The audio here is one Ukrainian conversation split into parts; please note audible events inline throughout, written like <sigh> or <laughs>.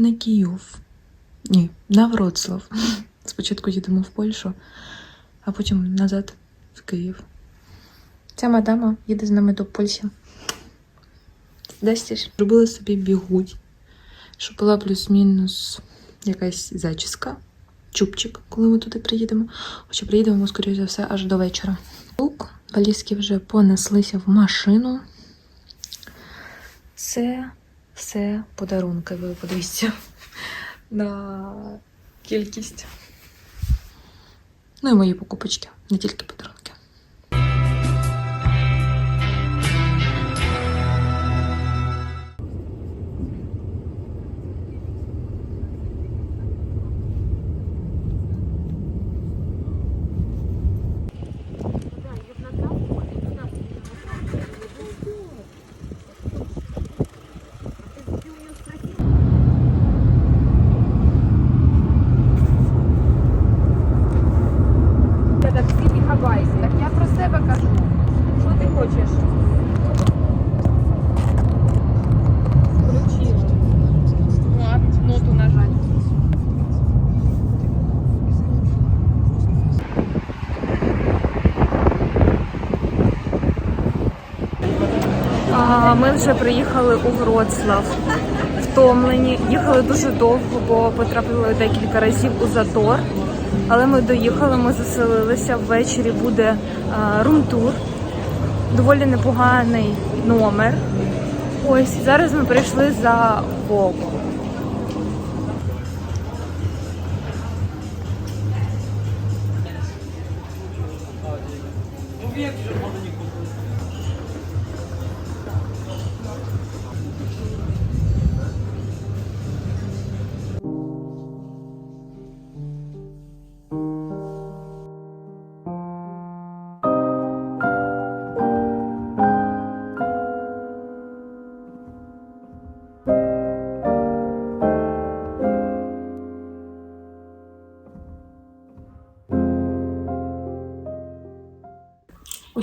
на Київ. Ні, на Вроцлав. <laughs> Спочатку їдемо в Польщу, а потім назад в Київ. Ця мадама їде з нами до Польщі. Дастіш. Зробила собі бігуть, щоб була плюс-мінус якась зачіска, чубчик, коли ми туди приїдемо. Хоча приїдемо, скоріше за все, аж до вечора. Лук, валізки вже понеслися в машину. Це все подарунки. Ви подивіться на кількість. Ну і мої покупочки, не тільки подарунки. Ми вже приїхали у Вроцлав. Втомлені. Їхали дуже довго, бо потрапили декілька разів у затор. Але ми доїхали, ми заселилися. Ввечері буде рум-тур. Доволі непоганий номер. Ось зараз ми прийшли за Вову.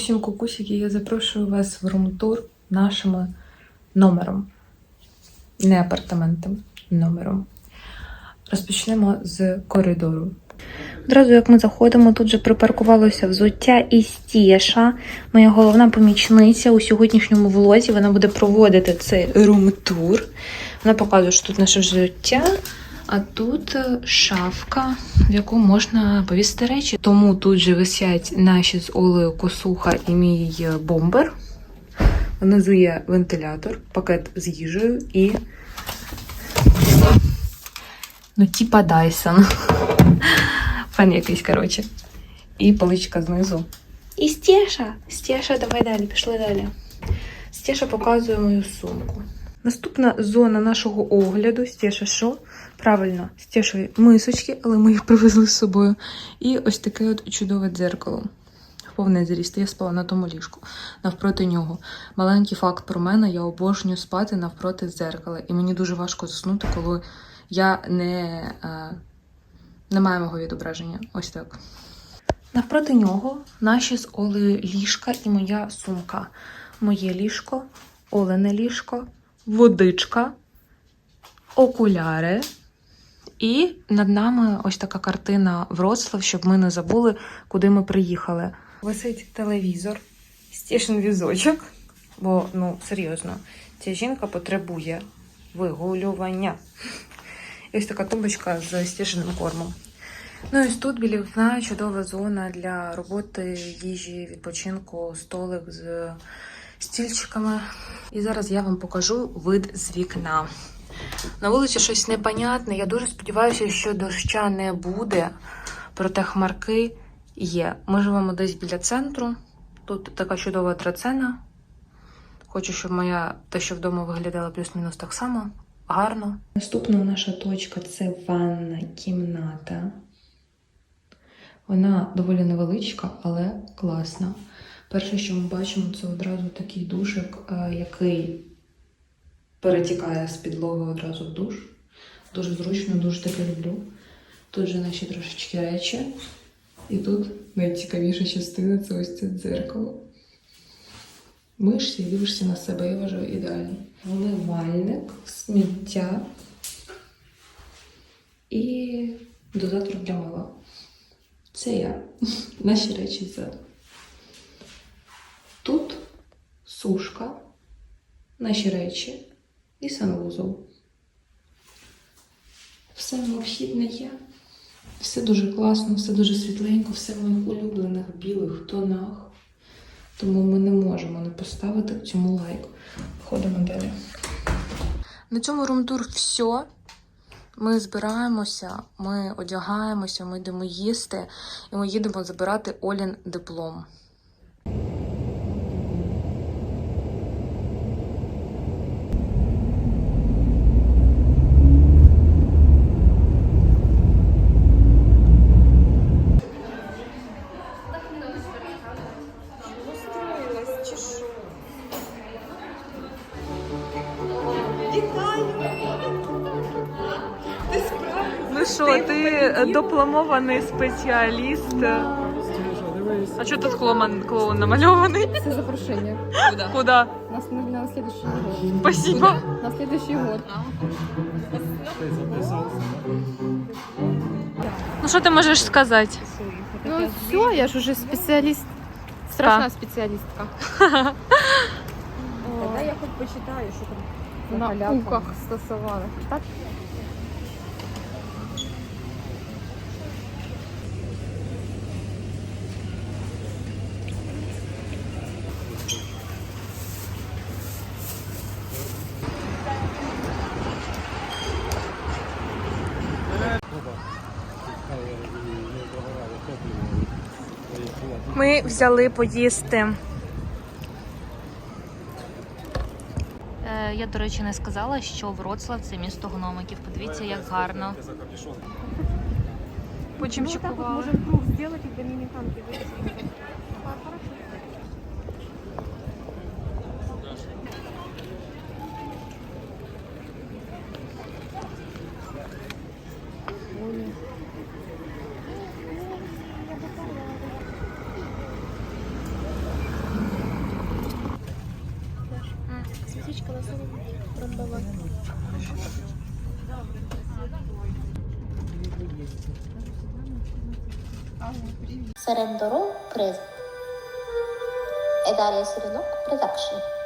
Усім кукусики, я запрошую вас в рум-тур нашим номером. Не апартаментом, номером. Розпочнемо з коридору. Одразу як ми заходимо, тут же припаркувалося взуття і стєша. Моя головна помічниця у сьогоднішньому влозі. Вона буде проводити цей рум-тур. Вона показує, що тут наше взуття, а тут е, шафка, в яку можна повісити речі. Тому тут же висять наші з Олею косуха і мій е, бомбер. Внизу є вентилятор, пакет з їжею і. Ну, типа Dyson. <laughs> Фен якийсь, коротше. І поличка знизу. І Стеша. Стеша, давай далі, пішли далі. Стеша показує мою сумку. Наступна зона нашого огляду. Що? Правильно, Стешої мисочки, але ми їх привезли з собою. І ось таке от чудове дзеркало. В повний зріст. Я спала на тому ліжку, навпроти нього. Маленький факт про мене: я обожнюю спати навпроти дзеркала. І мені дуже важко заснути, коли я не. е, немає мого відображення. Ось так. Навпроти нього наші з Олею ліжка і моя сумка. Моє ліжко, Олене ліжко, водичка, окуляри. І над нами ось така картина Вроцлав, щоб ми не забули, куди ми приїхали. Висить телевізор, стішен візочок, бо, ну, серйозно, ця жінка потребує вигулювання. І ось така тумбочка з стішеним кормом. Ну і тут біля вікна чудова зона для роботи, їжі, відпочинку, столик з стільчиками. І зараз я вам покажу вид з вікна. На вулиці щось непонятне. Я дуже сподіваюся, що доща не буде, проте хмарки є. Ми живемо десь біля центру. Тут така чудова трацена. Хочу, щоб моя те, що вдома виглядала плюс-мінус так само. Гарно. Наступна наша точка це ванна кімната. Вона доволі невеличка, але класна. Перше, що ми бачимо, це одразу такий душик, е, який перетікає з підлоги одразу в душ. Дуже зручно, дуже таке люблю. Тут же наші трошечки речі. І тут найцікавіша частина це ось це дзеркало. Мишся і дивишся на себе, я вважаю ідеально. Вливальник, сміття, і дозатор для мила. Це я. <laughs> Наші речі ззаду. Тут сушка, наші речі і санвузол. Все необхідне є. Все дуже класно, все дуже світленько, все в моїх улюблених білих тонах. Тому ми не можемо не поставити цьому лайк. Ходимо далі. На цьому румтур все. Ми збираємося, ми одягаємося, ми йдемо їсти, і ми їдемо забирати Олін диплом. Що, ти дипломований спеціаліст. А що тут клоун, клоун намальований? Це запрошення. Куди? На, на следующий год. Спасибо. На следующий год. Ну що ти можеш сказати? Ну все, я ж уже спеціаліст. Страшна спеціалістка. <laughs> Тогда я хоть почитаю, що там На полякам. уках стосували. Так? Ми взяли поїсти. Е, Я, до речі, не сказала, що Вроцлав це місто гномиків. Подивіться, як гарно. Почимчикували. Можем круг сделать и доминиканки вывести. Серед дорог приз. Едарія Сірінок Продакшн.